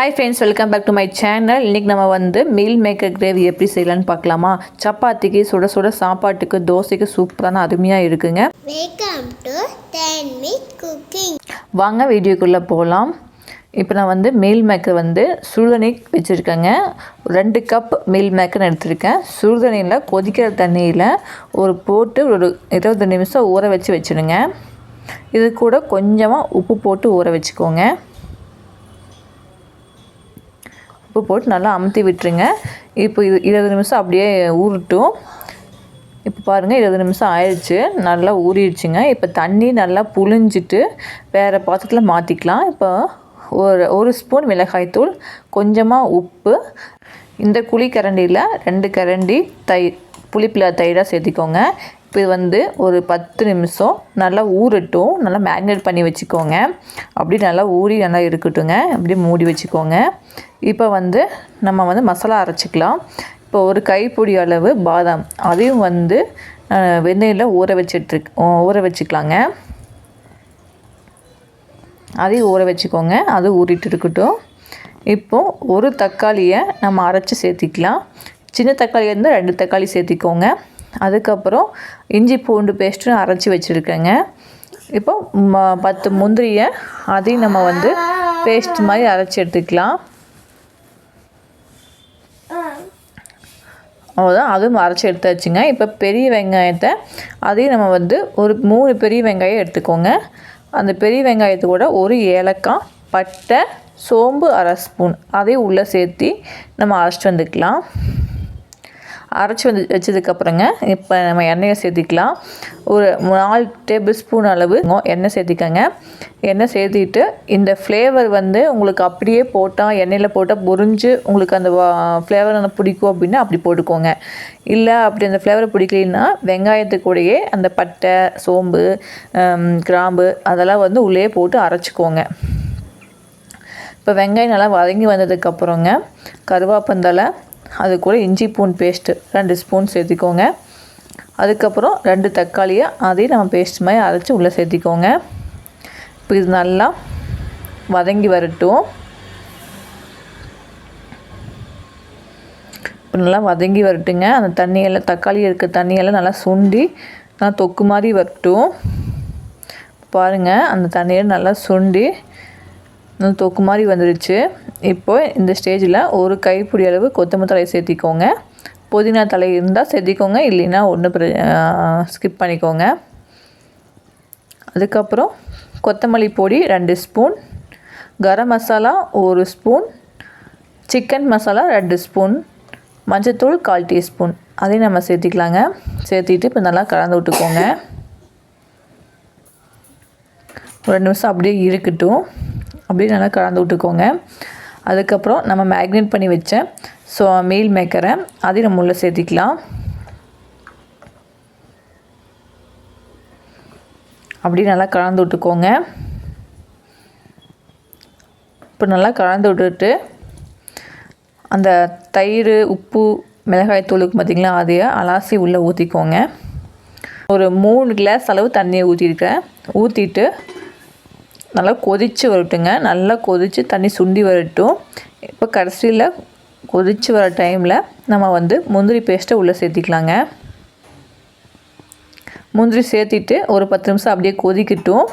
Hi friends welcome back to my channel இன்றைக்கி நம்ம வந்து மீல் மேக்கர் கிரேவி எப்படி செய்யலான்னு பார்க்கலாமா? சப்பாத்திக்கு சுட சுட சாப்பாட்டுக்கு தோசைக்கு சூப்பரான அருமையாக இருக்குங்க. வெல்கம் டு டென் மீ குக்கிங் வாங்க வீடியோக்குள்ளே போகலாம் இப்போ நான் வந்து மீல் மேக்கர் வந்து சுடுதண்ணி வச்சுருக்கேங்க. ரெண்டு கப் மீல் மேக்கர் எடுத்திருக்கேன். சுடுதண்ணியில் கொதிக்கிற தண்ணியில் ஒரு போட்டு ஒரு இருபது நிமிஷம் ஊற வச்சு வச்சுடுங்க. இது கூட கொஞ்சமாக உப்பு போட்டு ஊற வச்சுக்கோங்க. உப்பு போட்டு நல்லா அமுத்தி விட்டுருங்க. இப்போ இது இருபது நிமிஷம் அப்படியே ஊறட்டும். இப்போ பாருங்கள் இருபது நிமிஷம் ஆயிடுச்சு. நல்லா ஊறிடுச்சுங்க. இப்போ தண்ணி நல்லா புழிஞ்சிட்டு வேறு பாத்திரத்தில் மாற்றிக்கலாம் இப்போ ஒரு ஒரு ஸ்பூன் மிளகாய்த்தூள் கொஞ்சமாக உப்பு. இந்த குழி கரண்டியில் ரெண்டு கரண்டி தை புளிப்பில் தயிராக சேர்த்திக்கோங்க. இப்போ வந்து ஒரு பத்து நிமிஷம் நல்லா ஊறட்டும். நல்லா மேக்னேட் பண்ணி வச்சுக்கோங்க. அப்படி நல்லா ஊறி நல்லா இருக்கட்டுங்க அப்படி மூடி வச்சுக்கோங்க. இப்போ வந்து நம்ம வந்து மசாலா அரைச்சிக்கலாம். இப்போ ஒரு கைப்பொடி அளவு பாதாம். அதையும் வந்து வெந்நீரில் ஊற வச்சிட்ருக்கு ஊற வச்சுக்கலாங்க. அதையும் ஊற வச்சுக்கோங்க. அது ஊறிட்டு இருக்கட்டும். இப்போது ஒரு தக்காளியை நம்ம அரைச்சி சேர்த்திக்கலாம். சின்ன தக்காளி இருந்தால் ரெண்டு தக்காளி சேர்த்திக்கோங்க. அதுக்கப்புறம் இஞ்சி பூண்டு பேஸ்ட்டும் அரைச்சி வச்சுருக்கேங்க. இப்போ ம பத்து முந்திரியை அதையும் நம்ம வந்து பேஸ்ட் மாதிரி அரைச்சி எடுத்துக்கலாம். அவ்வளோதான் அதுவும் அரைச்சி எடுத்தாச்சுங்க. இப்போ பெரிய வெங்காயத்தை அதையும் நம்ம வந்து ஒரு மூணு பெரிய வெங்காயம் எடுத்துக்கோங்க. அந்த பெரிய வெங்காயத்து கூட ஒரு ஏலக்காய் பட்டை சோம்பு அரை ஸ்பூன் அதையும் உள்ளே சேர்த்தி நம்ம அரைச்சிட்டு வந்துக்கலாம். அரைச்சி வந்து வச்சதுக்கப்புறங்க இப்போ நம்ம எண்ணெயை சேர்த்திக்கலாம். ஒரு நாலு டேபிள் ஸ்பூன் அளவு எண்ணெய் சேர்த்திக்கங்க. எண்ணெய் சேர்த்திட்டு இந்த ஃப்ளேவர் வந்து உங்களுக்கு அப்படியே போட்டால் எண்ணெயில் போட்டால் பொறிஞ்சு உங்களுக்கு அந்த ஃப்ளேவர் அந்த பிடிக்கும் அப்படின்னா அப்படி போட்டுக்கோங்க. இல்லை அப்படி அந்த ஃப்ளேவர் பிடிக்கலன்னா வெங்காயத்துக்கூடையே அந்த பட்டை சோம்பு கிராம்பு அதெல்லாம் வந்து உள்ளே போட்டு அரைச்சிக்கோங்க. இப்போ வெங்காயம் நல்லா வதங்கி வந்ததுக்கப்புறங்க கருவேப்பந்தலை அது கூட இஞ்சி பூன் பேஸ்ட்டு ரெண்டு ஸ்பூன் சேர்த்திக்கோங்க. அதுக்கப்புறம் ரெண்டு தக்காளியை அதையும் நம்ம பேஸ்ட் மாதிரி அரைச்சி உள்ளே சேர்த்திக்கோங்க. இப்போ இது நல்லா வதங்கி வரட்டும். இப்போ நல்லா வதங்கி வரட்டுங்க. அந்த தண்ணியெல்லாம் தக்காளி இருக்க தண்ணியெல்லாம் நல்லா சுண்டி நல்லா தொக்கு மாதிரி வரட்டும். பாருங்கள் அந்த தண்ணியை நல்லா சுண்டி தொக்கு மாதிரி வந்துடுச்சு இப்போ இந்த ஸ்டேஜில் ஒரு கைப்பிடி அளவு கொத்தமல்லி தலை சேர்த்திக்கோங்க. புதினா தலை இருந்தால் சேர்த்திக்கோங்க இல்லைன்னா ஒன்று ஸ்கிப் பண்ணிக்கோங்க. அதுக்கப்புறம் கொத்தமல்லி பொடி ரெண்டு ஸ்பூன் கரம் மசாலா ஒரு ஸ்பூன் சிக்கன் மசாலா ரெண்டு ஸ்பூன் மஞ்சத்தூள் கால் டீஸ்பூன். அதையும் நம்ம சேர்த்திக்கலாங்க. சேர்த்திட்டு இப்போ நல்லா கலந்து விட்டுக்கோங்க. ஒரு ரெண்டு நிமிஷம் அப்படியே இருக்கட்டும். அப்படியே நல்லா கலந்து விட்டுக்கோங்க. அதுக்கப்புறம் நம்ம மேக்னேட் பண்ணி வச்ச ஸோ மீல் மேக்கரை அதையும் நம்ம உள்ளே சேர்த்திக்கலாம். அப்படி நல்லா கலந்து விட்டுக்கோங்க. இப்போ நல்லா கலந்து விட்டுட்டு அந்த தயிர் உப்பு மிளகாய் தூளுக்கு பார்த்திங்களா அதையே அலாசி உள்ளே ஊற்றிக்கோங்க ஒரு மூணு கிளாஸ் அளவு தண்ணியை ஊற்றிருக்கேன் ஊற்றிட்டு நல்லா கொதித்து வரட்டுங்க. நல்லா கொதித்து தண்ணி சுண்டி வரட்டும். இப்போ கடைசியில் கொதித்து வர டைமில் நம்ம வந்து முந்திரி பேஸ்ட்டை உள்ளே சேர்த்திக்கலாங்க. முந்திரி சேர்த்திட்டு ஒரு பத்து நிமிஷம் அப்படியே கொதிக்கட்டும்.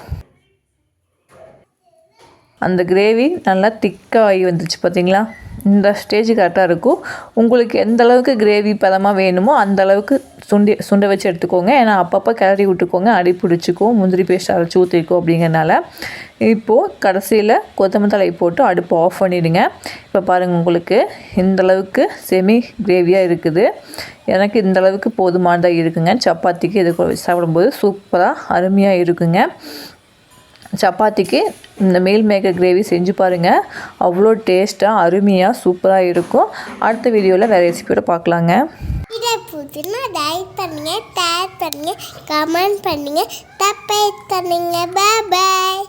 அந்த கிரேவி நல்லா திக்காக ஆகி வந்துச்சு பார்த்தீங்களா இந்த ஸ்டேஜ் கரெக்டாக இருக்கும். உங்களுக்கு எந்த அளவுக்கு கிரேவி பதமாக வேணுமோ அந்த அளவுக்கு சுண்டி சுண்டை வச்சு எடுத்துக்கோங்க. ஏன்னா அப்பப்போ கிளறி விட்டுக்கோங்க அடி பிடிச்சிக்கும் முந்திரி பேஸ்ட் அரைச்சி ஊற்றிக்கும் அப்படிங்கிறனால. இப்போது கடைசியில் கொத்தமல்லி தலை போட்டு அடுப்பு ஆஃப் பண்ணிவிடுங்க இப்போ பாருங்கள் உங்களுக்கு இந்தளவுக்கு செமி கிரேவியாக இருக்குது. எனக்கு இந்த அளவுக்கு போதுமானதாக இருக்குங்க. சப்பாத்திக்கு இது சாப்பிடும்போது சூப்பராக அருமையாக இருக்குங்க. சப்பாத்திக்கு இந்த மீல் மேக்கர் கிரேவி செஞ்சு பாருங்கள் அவ்வளோ டேஸ்ட்டாக அருமையாக சூப்பராக இருக்கும். அடுத்த வீடியோவில் வேறு ரெசிபியோட பார்க்கலாங்க இதை புதுனா லைக் பண்ணுங்க ஷேர் கமெண்ட் பண்ணுங்கள் தப்பை பாய்